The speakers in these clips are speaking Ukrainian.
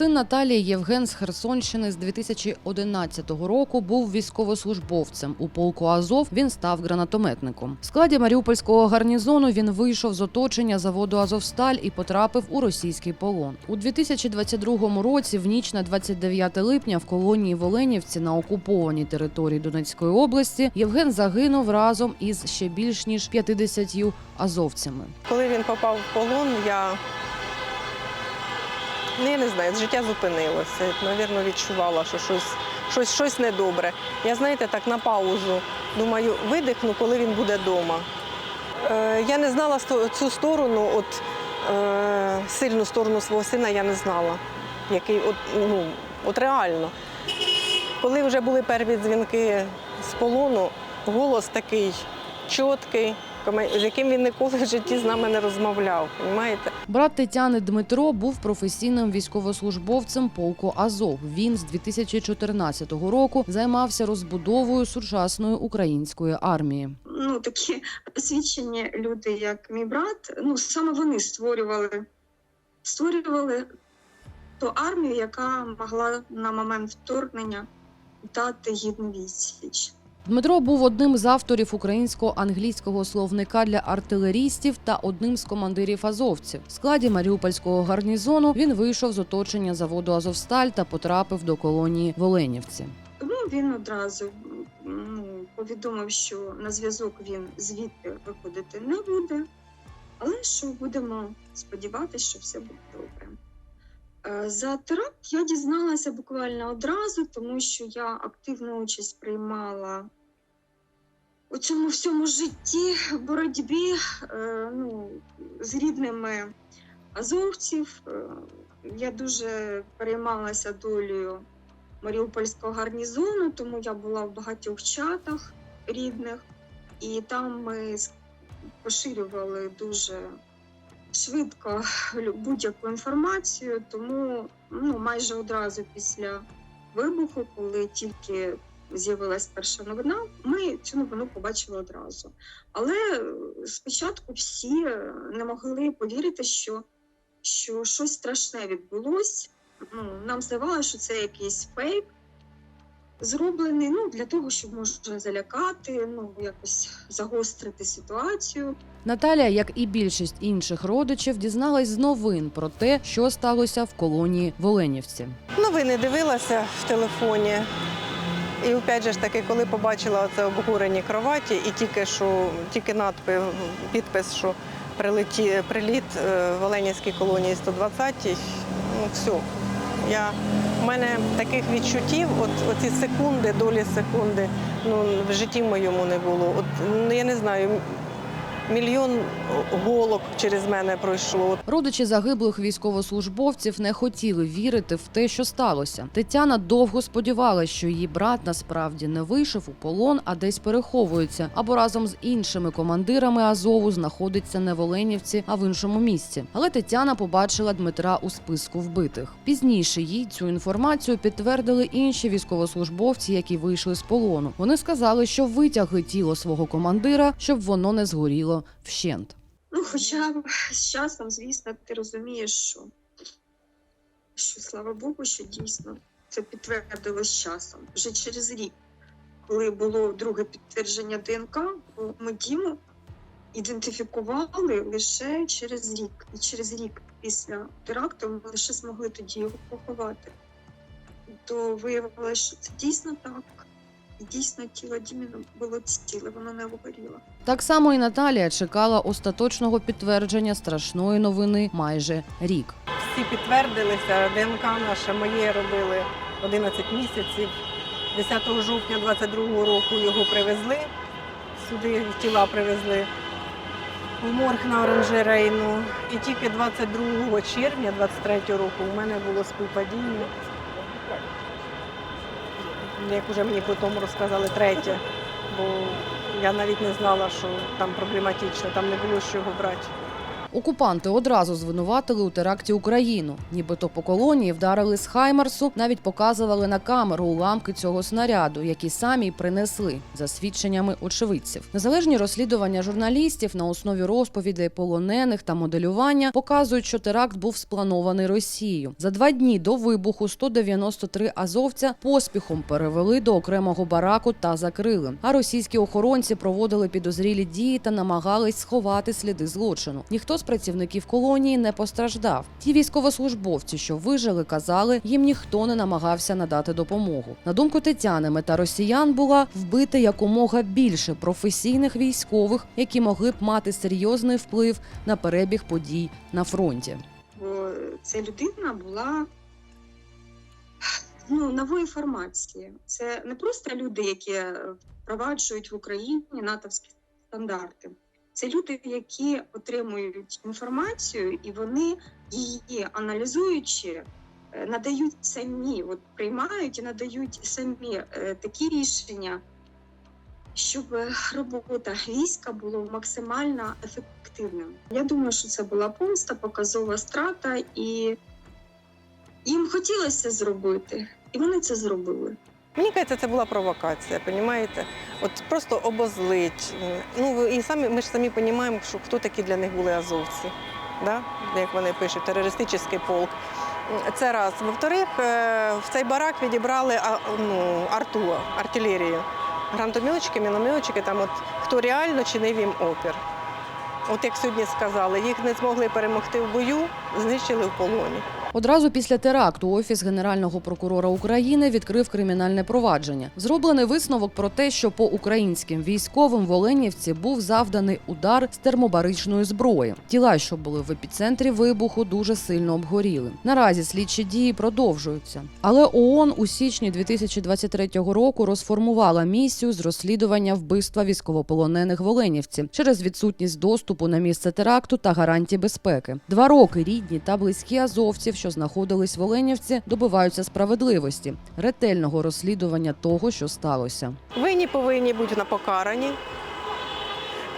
Син Наталії Євген з Херсонщини з 2011 року був військовослужбовцем. У полку Азов він став гранатометником. В складі Маріупольського гарнізону він вийшов з оточення заводу Азовсталь і потрапив у російський полон. У 2022 році, в ніч на 29 липня, в колонії в Оленівці на окупованій території Донецької області Євген загинув разом із ще більш ніж 50 азовцями. Коли він попав в полон, я я не знаю, життя зупинилося. Навірно, відчувала, що щось, щось, щось недобре. Я, знаєте, так на паузу думаю, видихну, коли він буде вдома. Е, я не знала цю сторону, от е, сильну сторону свого сина я не знала. Який, от, ну, от реально. Коли вже були перві дзвінки з полону, голос такий чіткий, з яким він ніколи в житті з нами не розмовляв. Понімаєте? Брат Тетяни Дмитро був професійним військовослужбовцем полку Азов. Він з 2014 року займався розбудовою сучасної української армії. ну, такі освічені люди, як мій брат, ну саме вони створювали, створювали ту армію, яка могла на момент вторгнення дати гідну відсіч. Дмитро був одним з авторів українського англійського словника для артилерістів та одним з командирів азовців. В складі Маріупольського гарнізону він вийшов з оточення заводу Азовсталь та потрапив до колонії в Оленівці. Тому він одразу ну, повідомив, що на зв'язок він звідти виходити не буде, але що будемо сподіватися, що все буде добре. Е, За теракт я дізналася буквально одразу, тому що я активну участь приймала у цьому всьому житті, боротьбі е, ну, з рідними азовців. Е, Я дуже переймалася долею Маріупольського гарнізону, тому я була в багатьох чатах рідних, і там ми поширювали дуже швидко будь-яку інформацію. Тому ну, майже одразу після вибуху, коли тільки з'явилась перша новина, ми цю новину побачили одразу. Але е, спочатку всі е, не могли повірити, що, що щось страшне відбулось ну, нам здавалося, що це якийсь фейк, зроблений ну, для того, щоб може залякати, ну, якось загострити ситуацію. Наталя, як і більшість інших родичів, дізналась з новин про те, що сталося в колонії в Оленівці. Новини дивилася в телефоні. І опять же ж таки, коли побачила це обгорені кроваті, і тільки що тільки надпис, підпис, що прилеті, приліт е, в Оленівській колонії 120, ну все. Я, у мене таких відчуттів, от оці секунди, долі секунди, ну в житті моєму не було. От ну, я не знаю, мільйон голок через мене пройшло. Родичі загиблих військовослужбовців не хотіли вірити в те, що сталося. Тетяна довго сподівалася, що її брат насправді не вийшов у полон, а десь переховується, або разом з іншими командирами Азову знаходиться не в Оленівці, а в іншому місці. Але Тетяна побачила Дмитра у списку вбитих. Пізніше їй цю інформацію підтвердили інші військовослужбовці, які вийшли з полону. Вони сказали, що витягли тіло свого командира, щоб воно не згоріло вщент. Ну, хоча з часом, звісно, ти розумієш, що, що слава Богу, що дійсно це підтвердилось з часом. Вже через рік, коли було друге підтвердження ДНК, ми Діму ідентифікували лише через рік. І через рік після теракту ми лише змогли тоді його поховати. То виявилося, що це дійсно так. Дійсно тіло Діміна було ціле, воно не вигоріло. Так само і Наталія чекала остаточного підтвердження страшної новини майже рік. всі підтвердилися. ДНК наше моє робили 11 місяців. 10 жовтня 22-го року його привезли. Сюди тіла привезли в морг на оранжерейну. І тільки 22 червня 23-го року у мене було співпадіння. Як вже мені потім розказали третє, бо я навіть не знала, що там проблематично, там не було з чого брати. Окупанти одразу звинуватили у теракті Україну, нібито по колонії вдарили з Хаймарсу, навіть показували на камеру уламки цього снаряду, які самі принесли, за свідченнями очевидців. Незалежні розслідування журналістів на основі розповідей полонених та моделювання показують, що теракт був спланований Росією. За два дні до вибуху 193 азовця поспіхом перевели до окремого бараку та закрили. А російські охоронці проводили підозрілі дії та намагались сховати сліди злочину. Ніхто з працівників колонії не постраждав. Ті військовослужбовці, що вижили, казали, їм ніхто не намагався надати допомогу. На думку Тетяни, мета росіян була вбити якомога більше професійних військових, які могли б мати серйозний вплив на перебіг подій на фронті. бо ця людина була ну, нової формації. Це не просто люди, які впроваджують в Україні натовські стандарти. Це люди, які отримують інформацію, і вони її аналізуючи, е, надають самі, от приймають і надають самі е, такі рішення, щоб е, робота війська була максимально ефективною. Я думаю, що це була помста, показова страта, і їм хотілося зробити, і вони це зробили. Мені кажеться, це була провокація, розумієте? От просто обозлить. Ну і самі ми ж самі розуміємо, що хто такі для них були азовці, да? як вони пишуть, терористичний полк. Це раз. Во-вторых, е, в цей барак відібрали ну, арту, артилерію. Гранатомілочки, міномілочки, там от хто реально чинив їм опір. От як сьогодні сказали, їх не змогли перемогти в бою, знищили в полоні. Одразу після теракту офіс генерального прокурора України відкрив кримінальне провадження. Зроблений висновок про те, що по українським військовим в Оленівці був завданий удар з термобаричної зброї. Тіла, що були в епіцентрі вибуху, дуже сильно обгоріли. Наразі слідчі дії продовжуються. Але ООН у січні 2023 року розформувала місію з розслідування вбивства військовополонених в Оленівці через відсутність доступу на місце теракту та гарантій безпеки. Два роки рідні та близькі азовців, що знаходились в Оленівці, добиваються справедливості, ретельного розслідування того, що сталося. Винні повинні бути на покарані.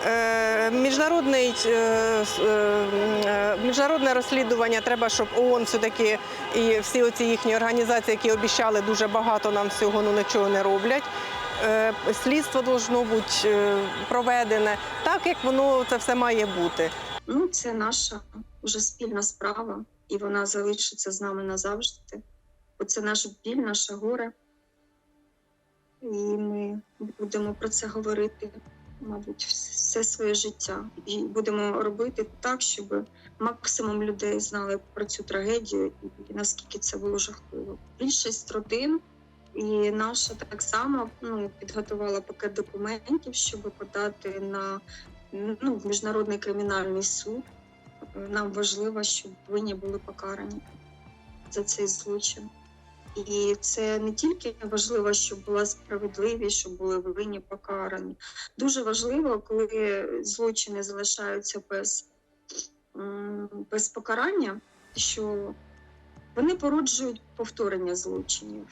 Е, Міжнародний, е, е, міжнародне розслідування треба, щоб ООН все-таки і всі оці їхні організації, які обіцяли дуже багато нам всього, ну нічого не роблять. Слідство должно бути проведене так, як воно це все має бути. Ну, це наша вже спільна справа, і вона залишиться з нами назавжди. Бо це наш біль, наше горе. І ми будемо про це говорити, мабуть, все своє життя. І будемо робити так, щоб максимум людей знали про цю трагедію і наскільки це було жахливо. Більшість родин і наша так само ну, підготувала пакет документів, щоб подати на ну, міжнародний кримінальний суд. Нам важливо, щоб винні були покарані за цей злочин. І це не тільки важливо, щоб була справедливість, щоб були винні покарані. Дуже важливо, коли злочини залишаються без, без покарання, що вони породжують повторення злочинів.